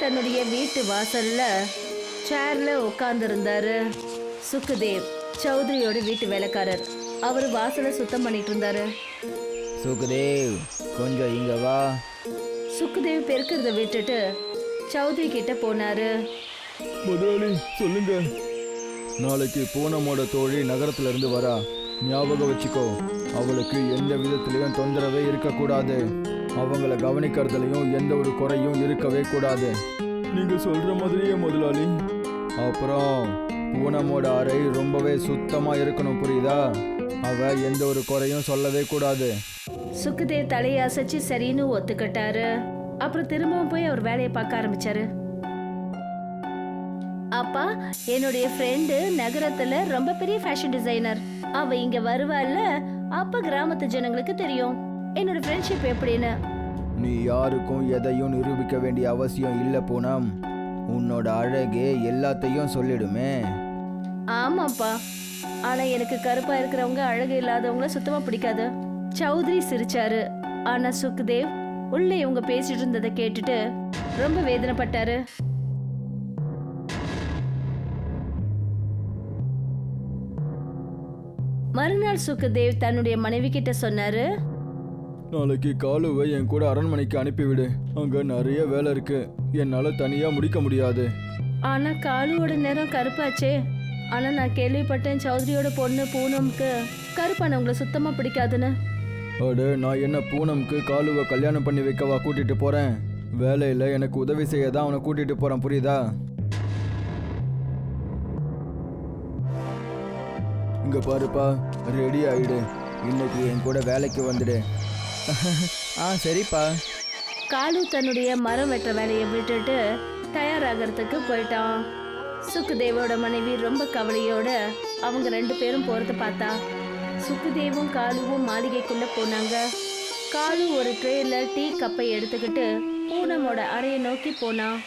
தன்னுடைய வீட்டு வாசல்ல சேர்ல உட்கார்ந்து சுக்குதேவ் சௌத்ரியோட வீட்டு வேலைக்காரர். அவர் வாசலை சுத்தம் பண்ணிட்டு இருந்தாரு சுகுதேவ் கொஞ்சம் இங்க வா. சுக்குதேவ் பெருக்கிறத விட்டுட்டு சௌத்ரி கிட்ட போனாரு. முதலாளி சொல்லுங்க. நாளைக்கு பூனமோட தோழி நகரத்துல இருந்து வரா. ஞாபகம் வச்சுக்கோ அவளுக்கு எந்த விதத்திலையும் தொந்தரவே இருக்கக்கூடாது. அவங்கள கவனிக்கிறதுலையும் எந்த ஒரு குறையும் இருக்கவே கூடாது. நீங்க சொல்ற மாதிரியே முதலாளி. அப்புறம் பூனமோட அறை ரொம்பவே சுத்தமா இருக்கணும் புரியுதா? அவ எந்த ஒரு குறையும் சொல்லவே கூடாது. சுக்குதே தலையை அசைச்சு சரின்னு ஒத்துக்கிட்டாரு. அப்புறம் திரும்பவும் போய் அவர் வேலையை பார்க்க ஆரம்பிச்சாரு. அப்பா என்னுடைய ஃப்ரெண்டு நகரத்துல ரொம்ப பெரிய ஃபேஷன் டிசைனர் அவ இங்க வருவாள்ல அப்ப கிராமத்து ஜனங்களுக்கு தெரியும். என்னோட ஃப்ரெண்ட்ஷிப் எப்படின்னு? நீ யாருக்கும் எதையும் நிரூபிக்க வேண்டிய அவசியம் இல்லை பூனம். உன்னோட அழகே எல்லாத்தையும் சொல்லிடுமே. ஆமாப்பா. ஆனா எனக்கு கருப்பா இருக்கிறவங்க அழகு இல்லாதவங்கள சுத்தமா பிடிக்காது. சௌத்ரி சிரிச்சாரு. ஆனா சுக்தேவ் உள்ள இவங்க பேசிட்டு இருந்ததை கேட்டுட்டு ரொம்ப வேதனைப்பட்டாரு. மறுநாள் சுக்தேவ் தன்னுடைய மனைவி கிட்ட சொன்னாரு நாளைக்கு காலுவை என் கூட அரண்மனைக்கு அனுப்பிவிடு. அங்க நிறைய வேலை இருக்கு. என்னால தனியா முடிக்க முடியாது. ஆனா காலுவோட நிறம் கருப்பாச்சே. ஆனா நான் கேள்விப்பட்டேன் சௌத்ரியோட பொண்ணு பூனம்க்கு கருப்பானவங்களை சுத்தமா பிடிக்காதுன்னு. அட நான் என்ன பூனம்க்கு காலுவை கல்யாணம் பண்ணி வைக்கவா கூட்டிட்டு போறேன்? வேலையில எனக்கு உதவி செய்ய தான் அவனை கூட்டிட்டு போறேன் புரியுதா? இங்க பாருப்பா ரெடி ஆயிடு. இன்னைக்கு என் கூட வேலைக்கு வந்துடு. ஆ சரிப்பா. காலு தன்னுடைய மரம் வெட்டுற வேலையை விட்டுட்டு தயாராகிறதுக்கு போயிட்டான். சுக்குதேவோட மனைவி ரொம்ப கவலையோட அவங்க ரெண்டு பேரும் போகிறத பார்த்தா சுக்குதேவும் காலுவும் மாளிகைக்குள்ள போனாங்க. காலு ஒரு ட்ரேல டீ கப்பை எடுத்துக்கிட்டு பூனமோட அறையை நோக்கி போனான்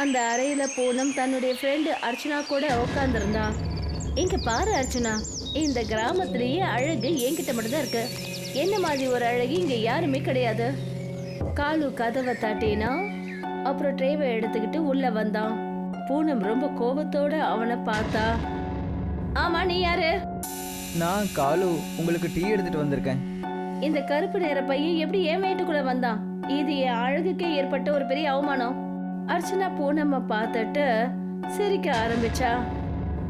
அந்த அறையில பூனம் தன்னுடைய ஃப்ரெண்டு அர்ச்சனா கூட உட்காந்துருந்தான் இங்க பாரு அர்ச்சனா இந்த கிராமத்திலேயே அழகு என்கிட்ட மட்டும்தான் இருக்கு. என்ன மாதிரி ஒரு அழகு? இங்க யாருமே கிடையாது. காலு கதவை தட்டினா அப்புறம் ட்ரேவை எடுத்துக்கிட்டு உள்ள வந்தான். பூனம் ரொம்ப கோபத்தோட அவனை பார்த்தா. ஆமா நீ யாரு? நான் காலு. உங்களுக்கு டீ எடுத்துட்டு வந்திருக்கேன். இந்த கருப்பு நிற பையன் எப்படி என் வீட்டுக்குள்ள வந்தான்? இது என் அழகுக்கே ஏற்பட்ட ஒரு பெரிய அவமானம். அர்ச்சனா பூனம்ம பார்த்துட்டு சிரிக்க ஆரம்பிச்சா.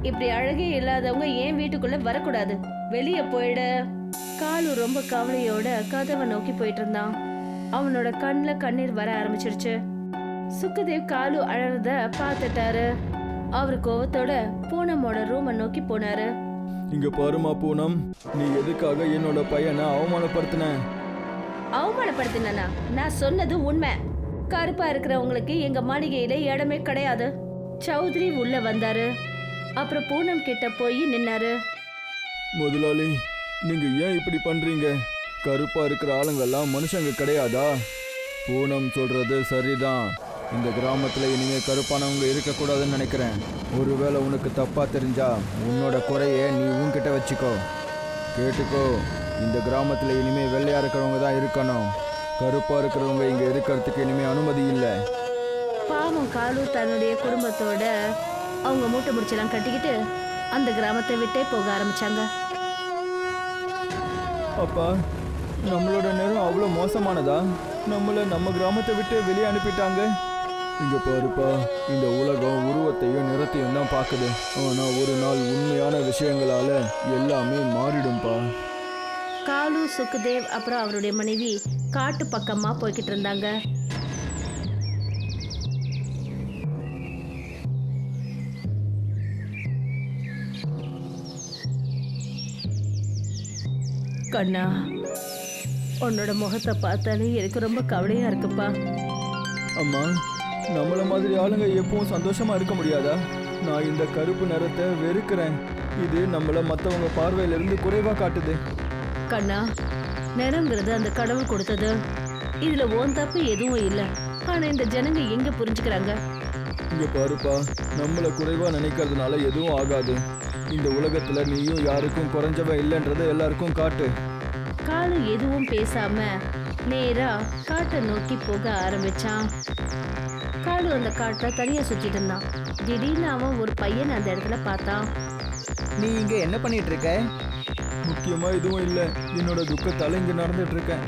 இப்படி அழகே இல்லாதவங்க ஏன் வீட்டுக்குள்ள வரக்கூடாது. வெளியே போயிடு. காலு ரொம்ப கவலையோட கதவை நோக்கி போயிட்டு இருந்தான் அவனோட கண்ணுல கண்ணீர் வர ஆரம்பிச்சிருச்சு. சுக்குதேவ் காலு அழறத பார்த்துட்டாரு. அவர் கோவத்தோட பூனமோட ரூமை நோக்கி போனாரு. இங்க பாருமா பூனம் நீ எதுக்காக என்னோட பையனை அவமானப்படுத்தின? அவமானப்படுத்தினா நான் சொன்னது உண்மை. கருப்பா இருக்கிறவங்களுக்கு எங்க மாளிகையில இடமே கிடையாது. சௌத்ரி உள்ள வந்தாரு. அப்புறம் பூனம் கிட்ட போய் நின்னாரு. முதலாளி நீங்க ஏன் இப்படி பண்றீங்க? கருப்பா இருக்கிற ஆளுங்கெல்லாம் மனுஷங்க கிடையாதா? பூனம் சொல்றது சரிதான். இந்த கிராமத்துல இனிமே கருப்பானவங்க இருக்கக்கூடாதுன்னு நினைக்கிறேன். ஒருவேளை உனக்கு தப்பா தெரிஞ்சா உன்னோட குறைய நீ உன்கிட்ட வச்சுக்கோ. கேட்டுக்கோ இந்த கிராமத்துல இனிமே வெள்ளையா இருக்கிறவங்க தான் இருக்கணும். கருப்பா இருக்கிறவங்க இங்க இருக்கிறதுக்கு இனிமே அனுமதி இல்லை. பாவம் காலு தன்னுடைய குடும்பத்தோட அவங்க மூட்டை முடிச்செல்லாம் கட்டிக்கிட்டு அந்த கிராமத்தை விட்டே போக ஆரம்பிச்சாங்க. அப்பா நம்மளோட நேரம் அவ்வளோ மோசமானதா? நம்மளை நம்ம கிராமத்தை விட்டு வெளியே அனுப்பிட்டாங்க. இங்க பாருப்பா இந்த உலகம் உருவத்தையும் நிறத்தையும் தான் பார்க்குது. ஆனா ஒரு நாள் உண்மையான விஷயங்களால எல்லாமே மாறிடும்பா. காலு சுக்குதேவ் அப்புறம் அவருடைய மனைவி காட்டு பக்கமா போய்கிட்டு இருந்தாங்க. கண்ணா உன்னோட முகத்தை பார்த்தாலே எனக்கு ரொம்ப கவலையா இருக்குப்பா. அம்மா நம்மள மாதிரி ஆளுங்க எப்பவும் சந்தோஷமா இருக்க முடியாதா? நான் இந்த கருப்பு நிறத்தை வெறுக்கிறேன். இது நம்மள மற்றவங்க பார்வையில இருந்து குறைவா காட்டுது. கண்ணா நிறங்கிறது அந்த கடவுள் கொடுத்தது. இதுல ஓன் தப்பு எதுவும் இல்ல. ஆனா இந்த ஜனங்க எங்க புரிஞ்சுக்கிறாங்க? இங்க பாருப்பா நம்மள குறைவா நினைக்கிறதுனால எதுவும் ஆகாது. இந்த உலகத்துல நீயும் யாருக்கும் குறைஞ்சவன் இல்லைன்றதை எல்லாருக்கும் காட்டு. காலு எதுவும் பேசாம நேரா காட்டை நோக்கி போக ஆரம்பிச்சான். காலு அந்த காட்டுல தனியா சுத்திட்டு இருந்தான். திடீர்னு அவன் ஒரு பையன் அந்த இடத்துல பார்த்தான். நீ இங்க என்ன பண்ணிட்டு இருக்க முக்கியமா எதுவும் இல்லை. என்னோட துக்கத்தால இங்க நடந்துட்டு இருக்கேன்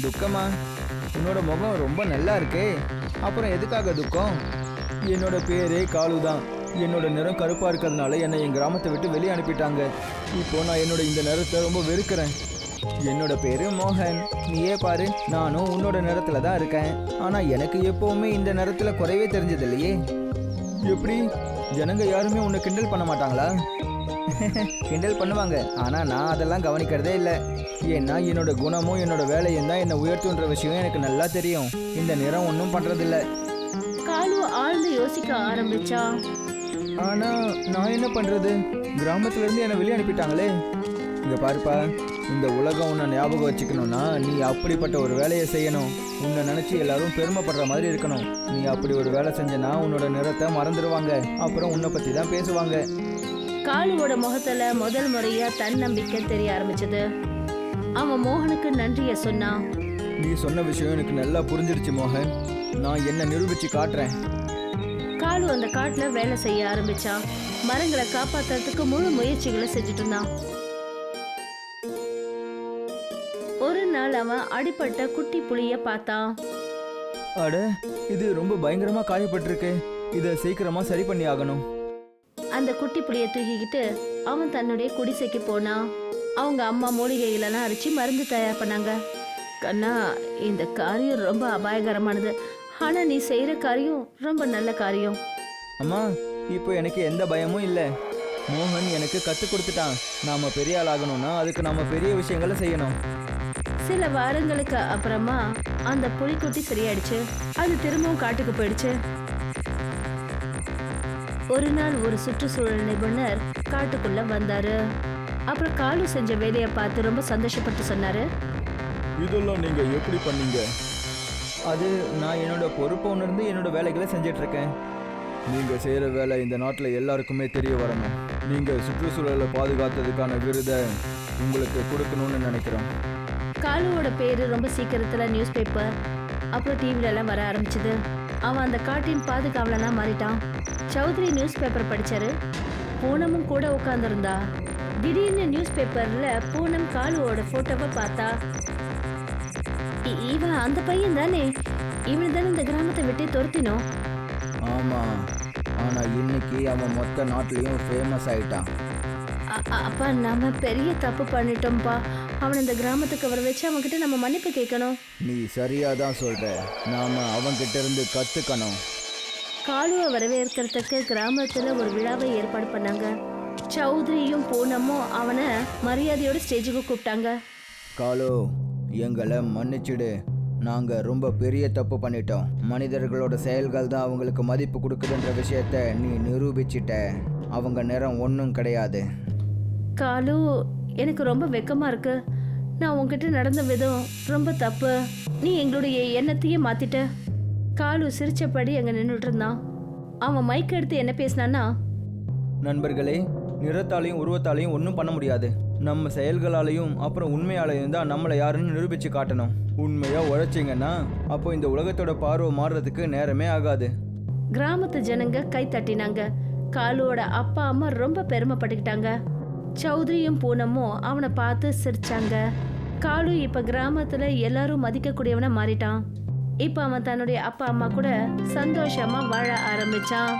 துக்கமா? உன்னோட முகம் ரொம்ப நல்லா இருக்கே. அப்புறம் எதுக்காக துக்கம்? என்னோட பேரே காலு தான் என்னோட நிறம் கருப்பா இருக்கிறதுனால என்னை என் கிராமத்தை விட்டு வெளியே அனுப்பிட்டாங்க. இப்போ நான் என்னோட இந்த நிறத்தை ரொம்ப வெறுக்கிறேன். என்னோட பேரு மோகன். நீயே பாரு நானும் உன்னோட நிறத்துல தான் இருக்கேன். ஆனா எனக்கு எப்பவுமே இந்த நிறத்துல குறைவே தெரிஞ்சது இல்லையே எப்படி? ஜனங்க யாருமே உன்னை கிண்டல் பண்ண மாட்டாங்களா? கிண்டல் பண்ணுவாங்க ஆனா நான் அதெல்லாம் கவனிக்கிறதே இல்லை. ஏன்னா என்னோட குணமும் என்னோட வேலையும் தான் என்னை உயர்த்துன்ற விஷயம் எனக்கு நல்லா தெரியும். இந்த நிறம் ஒன்றும் பண்றதில்லை. காலு ஆழ்ந்து யோசிக்க ஆரம்பிச்சான் ஆனா நான் என்ன பண்றது? கிராமத்துல இருந்து என்னை வெளியே அனுப்பிட்டாங்களே. இங்க பாருப்பா இந்த உலகம் உன்னை ஞாபகம் வச்சுக்கணும்னா நீ அப்படிப்பட்ட ஒரு வேலையை செய்யணும். உன்னை நினைச்சு எல்லாரும் பெருமைப்படுற மாதிரி இருக்கணும். நீ அப்படி ஒரு வேலை செஞ்சனா உன்னோட நிறத்தை மறந்துடுவாங்க அப்புறம் உன்னை பத்தி தான் பேசுவாங்க. காலுவோட முகத்துல முதல் முறையா தன்னம்பிக்கை தெரிய ஆரம்பிச்சது. அவன் மோகனுக்கு நன்றிய சொன்னான். நீ சொன்ன விஷயம் எனக்கு நல்லா புரிஞ்சிருச்சு மோகன். நான் என்ன நிரூபிச்சு காட்டுறேன். காலு அந்த காட்டுல வேலை செய்ய ஆரம்பிச்சான் மரங்களை காப்பாத்துறதுக்கு முழு முயற்சிகளை செஞ்சுட்டு இருந்தான். ஒரு நாள் அவன் அடிபட்ட குட்டி புலிய பார்த்தான். அட இது ரொம்ப பயங்கரமா காயப்பட்டிருக்கு. இதை சீக்கிரமா சரி பண்ணி ஆகணும். அந்த குட்டி புளிய தூக்கிக்கிட்டு அவன் தன்னுடைய குடிசைக்கு போனான். அவங்க அம்மா மூலிகைகளெல்லாம் அரைச்சி மருந்து தயார் பண்ணாங்க. கண்ணா இந்த காரியம் ரொம்ப அபாயகரமானது. ஆனா நீ செய்யற காரியம் ரொம்ப நல்ல காரியம். அம்மா இப்போ எனக்கு எந்த பயமும் இல்லை. மோகன் எனக்கு கற்றுக் கொடுத்துட்டான். நாம பெரிய ஆள் ஆகணும்னா அதுக்கு நாம பெரிய விஷயங்களை செய்யணும். சில வாரங்களுக்கு அப்புறமா அந்த புலிக்குட்டி சரியாயிடுச்சு. அது திரும்பவும் காட்டுக்கு போயிடுச்சு. ஒரு நாள் ஒரு சுற்றுச்சூழல் நிபுணர் காட்டுக்குள்ள வந்தாரு. அப்புறம் காலு செஞ்ச வேலையை பார்த்து ரொம்ப சந்தோஷப்பட்டு சொன்னாரு. இதெல்லாம் நீங்க எப்படி பண்ணீங்க? அது நான் என்னோட பொறுப்பை உணர்ந்து என்னோட வேலைகளை செஞ்சுட்டு இருக்கேன் நீங்க செய்யற வேலை இந்த நாட்டில் எல்லாருக்குமே தெரிய வரணும். நீங்க சுற்றுச்சூழலை பாதுகாத்ததுக்கான விருதை உங்களுக்கு கொடுக்கணும்னு நினைக்கிறோம். காலுவோட பேரு ரொம்ப சீக்கிரத்துல நியூஸ் பேப்பர். அப்புறம் டிவில எல்லாம் வர ஆரம்பிச்சது. அவன் அந்த காட்டின் பாதுகாவலனா மாறிட்டான். சௌத்ரி நியூஸ் பேப்பர் படிச்சாரு. பூனமும் கூட உட்கார்ந்திருந்தா. திடீர்னு நியூஸ் பேப்பர்ல பூனம் காலுவோட போட்டோவை பார்த்தா இவன் அந்த பையன் தானே. இவன் தானே இந்த கிராமத்தை விட்டு துரத்தினோம் ஆமா. ஆனா இன்னைக்கு அவன் மொத்த நாட்டிலையும் ஃபேமஸ் ஆயிட்டான். அப்பா நாம பெரிய தப்பு பண்ணிட்டோம்ப்பா. அவன் இந்த கிராமத்துக்கு வர வச்சு அவன்கிட்ட நம்ம மன்னிப்பு கேட்கணும். நீ சரியா தான் சொல்ற. நாம அவன்கிட்ட இருந்து கத்துக்கணும். காலுவை வரவேற்கிறதுக்கு கிராமத்துல ஒரு விழாவை ஏற்பாடு பண்ணாங்க. சௌத்ரியும் பூனமும் அவனை மரியாதையோட ஸ்டேஜுக்கு கூப்பிட்டாங்க. காலு எங்களை மன்னிச்சிடு. நாங்க ரொம்ப பெரிய தப்பு பண்ணிட்டோம். மனிதர்களோட செயல்கள் தான் அவங்களுக்கு மதிப்பு கொடுக்குதுன்ற விஷயத்த நீ நிரூபிச்சிட்ட. அவங்க நிறம் ஒன்றும் கிடையாது. காலு எனக்கு ரொம்ப வெக்கமா இருக்கு. நான் உன்கிட்ட நடந்த விதம் ரொம்ப தப்பு. நீ எங்களுடைய எண்ணத்தையே மாத்திட்ட. காலு சிரிச்சபடி அங்க நின்றுட்டு இருந்தான். அவன் மைக் எடுத்து என்ன பேசினான்னா நண்பர்களே நிறத்தாலையும் உருவத்தாலையும் ஒன்றும் பண்ண முடியாது. நம்ம செயல்களாலையும் அப்புறம் உண்மையாலையும் தான் நம்மளை யாருன்னு நிரூபித்து காட்டணும். உண்மையாக உழைச்சிங்கன்னா அப்போ இந்த உலகத்தோட பார்வை மாறுறதுக்கு நேரமே ஆகாது. கிராமத்து ஜனங்க கை தட்டினாங்க. காலுவோட அப்பா அம்மா ரொம்ப பெருமைப்பட்டுக்கிட்டாங்க. சௌத்ரியும் பூனமும் அவனை பார்த்து சிரிச்சாங்க. காலு இப்போ கிராமத்தில் எல்லாரும் மதிக்கக்கூடியவனை மாறிட்டான். இப்போ அவன் தன்னுடைய அப்பா அம்மா கூட சந்தோஷமாக வாழ ஆரம்பிச்சான்.